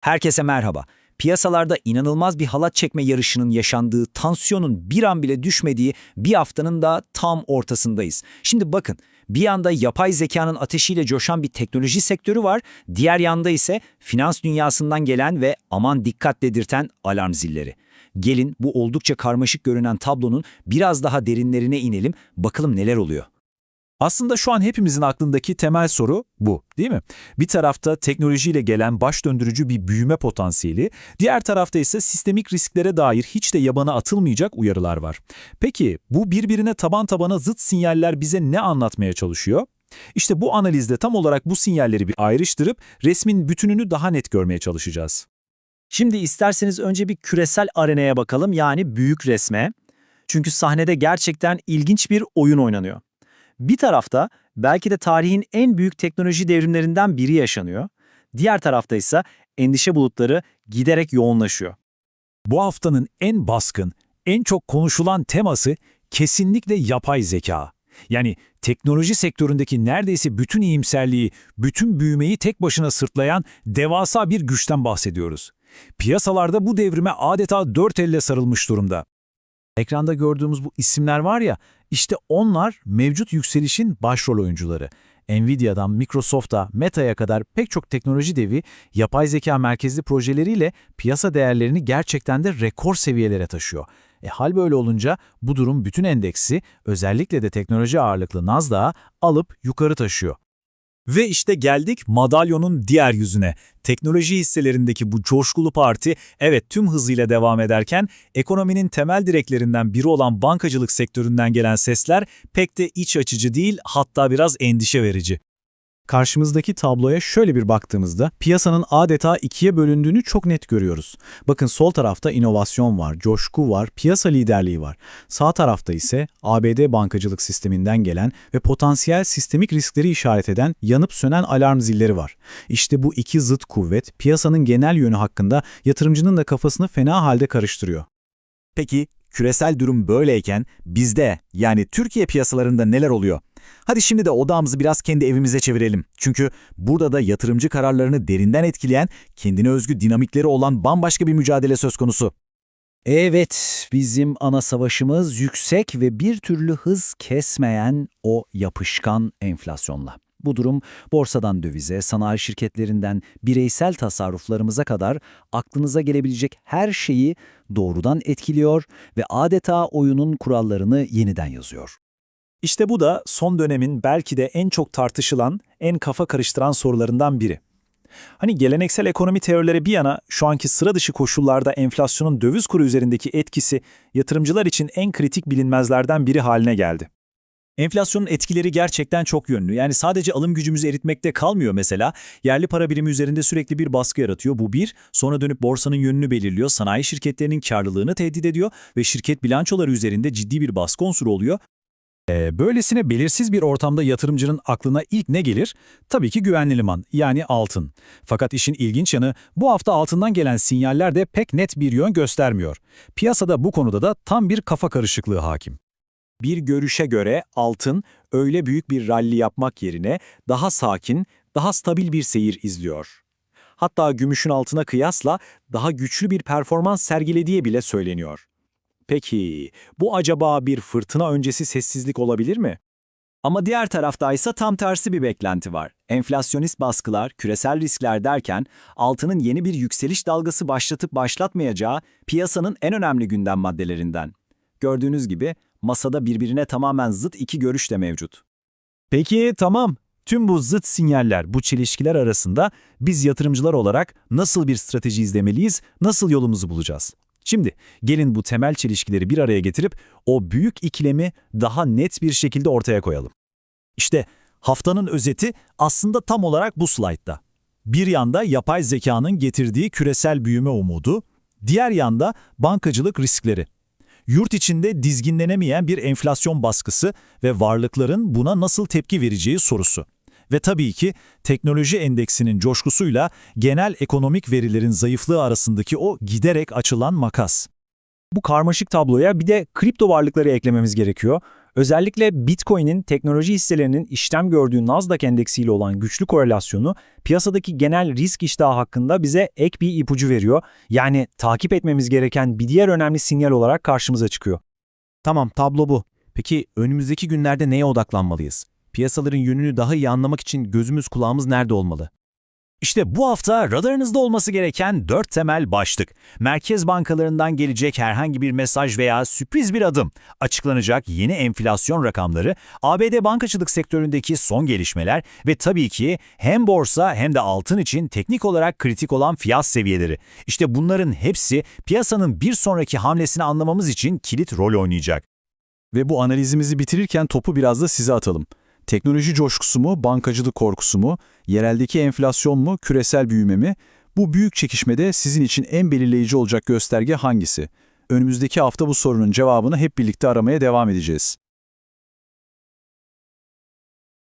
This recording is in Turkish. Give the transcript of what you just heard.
Herkese merhaba. Piyasalarda inanılmaz bir halat çekme yarışının yaşandığı, tansiyonun bir an bile düşmediği bir haftanın da tam ortasındayız. Şimdi bakın, bir yanda yapay zekanın ateşiyle coşan bir teknoloji sektörü var, diğer yanda ise finans dünyasından gelen ve aman dikkat dedirten alarm zilleri. Gelin bu oldukça karmaşık görünen tablonun biraz daha derinlerine inelim, bakalım neler oluyor. Aslında şu an hepimizin aklındaki temel soru bu, değil mi? Bir tarafta teknolojiyle gelen baş döndürücü bir büyüme potansiyeli, diğer tarafta ise sistemik risklere dair hiç de yabana atılmayacak uyarılar var. Peki bu birbirine taban tabana zıt sinyaller bize ne anlatmaya çalışıyor? İşte bu analizde tam olarak bu sinyalleri bir ayrıştırıp resmin bütününü daha net görmeye çalışacağız. Şimdi isterseniz önce bir küresel arenaya bakalım yani büyük resme. Çünkü sahnede gerçekten ilginç bir oyun oynanıyor. Bir tarafta belki de tarihin en büyük teknoloji devrimlerinden biri yaşanıyor. Diğer tarafta ise endişe bulutları giderek yoğunlaşıyor. Bu haftanın en baskın, en çok konuşulan teması kesinlikle yapay zeka. Yani teknoloji sektöründeki neredeyse bütün iyimserliği, bütün büyümeyi tek başına sırtlayan devasa bir güçten bahsediyoruz. Piyasalarda bu devrime adeta dört elle sarılmış durumda. Ekranda gördüğümüz bu isimler var ya, işte onlar mevcut yükselişin başrol oyuncuları. Nvidia'dan Microsoft'a, Meta'ya kadar pek çok teknoloji devi yapay zeka merkezli projeleriyle piyasa değerlerini gerçekten de rekor seviyelere taşıyor. E hal böyle olunca bu durum bütün endeksi özellikle de teknoloji ağırlıklı Nasdaq'a alıp yukarı taşıyor. Ve işte geldik madalyonun diğer yüzüne. Teknoloji hisselerindeki bu coşkulu parti evet tüm hızıyla devam ederken ekonominin temel direklerinden biri olan bankacılık sektöründen gelen sesler pek de iç açıcı değil hatta biraz endişe verici. Karşımızdaki tabloya şöyle bir baktığımızda piyasanın adeta ikiye bölündüğünü çok net görüyoruz. Bakın sol tarafta inovasyon var, coşku var, piyasa liderliği var. Sağ tarafta ise ABD bankacılık sisteminden gelen ve potansiyel sistemik riskleri işaret eden yanıp sönen alarm zilleri var. İşte bu iki zıt kuvvet piyasanın genel yönü hakkında yatırımcının da kafasını fena halde karıştırıyor. Peki küresel durum böyleyken bizde yani Türkiye piyasalarında neler oluyor? Hadi şimdi de odağımızı biraz kendi evimize çevirelim. Çünkü burada da yatırımcı kararlarını derinden etkileyen, kendine özgü dinamikleri olan bambaşka bir mücadele söz konusu. Evet, bizim ana savaşımız yüksek ve bir türlü hız kesmeyen o yapışkan enflasyonla. Bu durum borsadan dövize, sanayi şirketlerinden bireysel tasarruflarımıza kadar aklınıza gelebilecek her şeyi doğrudan etkiliyor ve adeta oyunun kurallarını yeniden yazıyor. İşte bu da son dönemin belki de en çok tartışılan, en kafa karıştıran sorularından biri. Hani geleneksel ekonomi teorileri bir yana şu anki sıra dışı koşullarda enflasyonun döviz kuru üzerindeki etkisi yatırımcılar için en kritik bilinmezlerden biri haline geldi. Enflasyonun etkileri gerçekten çok yönlü. Yani sadece alım gücümüzü eritmekte kalmıyor mesela. Yerli para birimi üzerinde sürekli bir baskı yaratıyor. Bu bir. Sonra dönüp borsanın yönünü belirliyor. Sanayi şirketlerinin karlılığını tehdit ediyor ve şirket bilançoları üzerinde ciddi bir baskı unsuru oluyor. Ee, böylesine belirsiz bir ortamda yatırımcının aklına ilk ne gelir? Tabii ki güvenli liman, yani altın. Fakat işin ilginç yanı bu hafta altından gelen sinyaller de pek net bir yön göstermiyor. Piyasada bu konuda da tam bir kafa karışıklığı hakim. Bir görüşe göre altın öyle büyük bir ralli yapmak yerine daha sakin, daha stabil bir seyir izliyor. Hatta gümüşün altına kıyasla daha güçlü bir performans sergilediği bile söyleniyor. Peki, bu acaba bir fırtına öncesi sessizlik olabilir mi? Ama diğer tarafta ise tam tersi bir beklenti var. Enflasyonist baskılar, küresel riskler derken altının yeni bir yükseliş dalgası başlatıp başlatmayacağı piyasanın en önemli gündem maddelerinden. Gördüğünüz gibi masada birbirine tamamen zıt iki görüş de mevcut. Peki tamam. Tüm bu zıt sinyaller, bu çelişkiler arasında biz yatırımcılar olarak nasıl bir strateji izlemeliyiz, nasıl yolumuzu bulacağız? Şimdi gelin bu temel çelişkileri bir araya getirip o büyük ikilemi daha net bir şekilde ortaya koyalım. İşte haftanın özeti aslında tam olarak bu slaytta. Bir yanda yapay zekanın getirdiği küresel büyüme umudu, diğer yanda bankacılık riskleri. Yurt içinde dizginlenemeyen bir enflasyon baskısı ve varlıkların buna nasıl tepki vereceği sorusu. Ve tabii ki teknoloji endeksinin coşkusuyla genel ekonomik verilerin zayıflığı arasındaki o giderek açılan makas. Bu karmaşık tabloya bir de kripto varlıkları eklememiz gerekiyor. Özellikle Bitcoin'in teknoloji hisselerinin işlem gördüğü Nasdaq endeksiyle olan güçlü korelasyonu piyasadaki genel risk iştahı hakkında bize ek bir ipucu veriyor. Yani takip etmemiz gereken bir diğer önemli sinyal olarak karşımıza çıkıyor. Tamam tablo bu. Peki önümüzdeki günlerde neye odaklanmalıyız? Piyasaların yönünü daha iyi anlamak için gözümüz kulağımız nerede olmalı? İşte bu hafta radarınızda olması gereken dört temel başlık. Merkez bankalarından gelecek herhangi bir mesaj veya sürpriz bir adım, açıklanacak yeni enflasyon rakamları, ABD bankacılık sektöründeki son gelişmeler ve tabii ki hem borsa hem de altın için teknik olarak kritik olan fiyat seviyeleri. İşte bunların hepsi piyasanın bir sonraki hamlesini anlamamız için kilit rol oynayacak. Ve bu analizimizi bitirirken topu biraz da size atalım. Teknoloji coşkusu mu, bankacılık korkusu mu, yereldeki enflasyon mu, küresel büyüme mi? Bu büyük çekişmede sizin için en belirleyici olacak gösterge hangisi? Önümüzdeki hafta bu sorunun cevabını hep birlikte aramaya devam edeceğiz.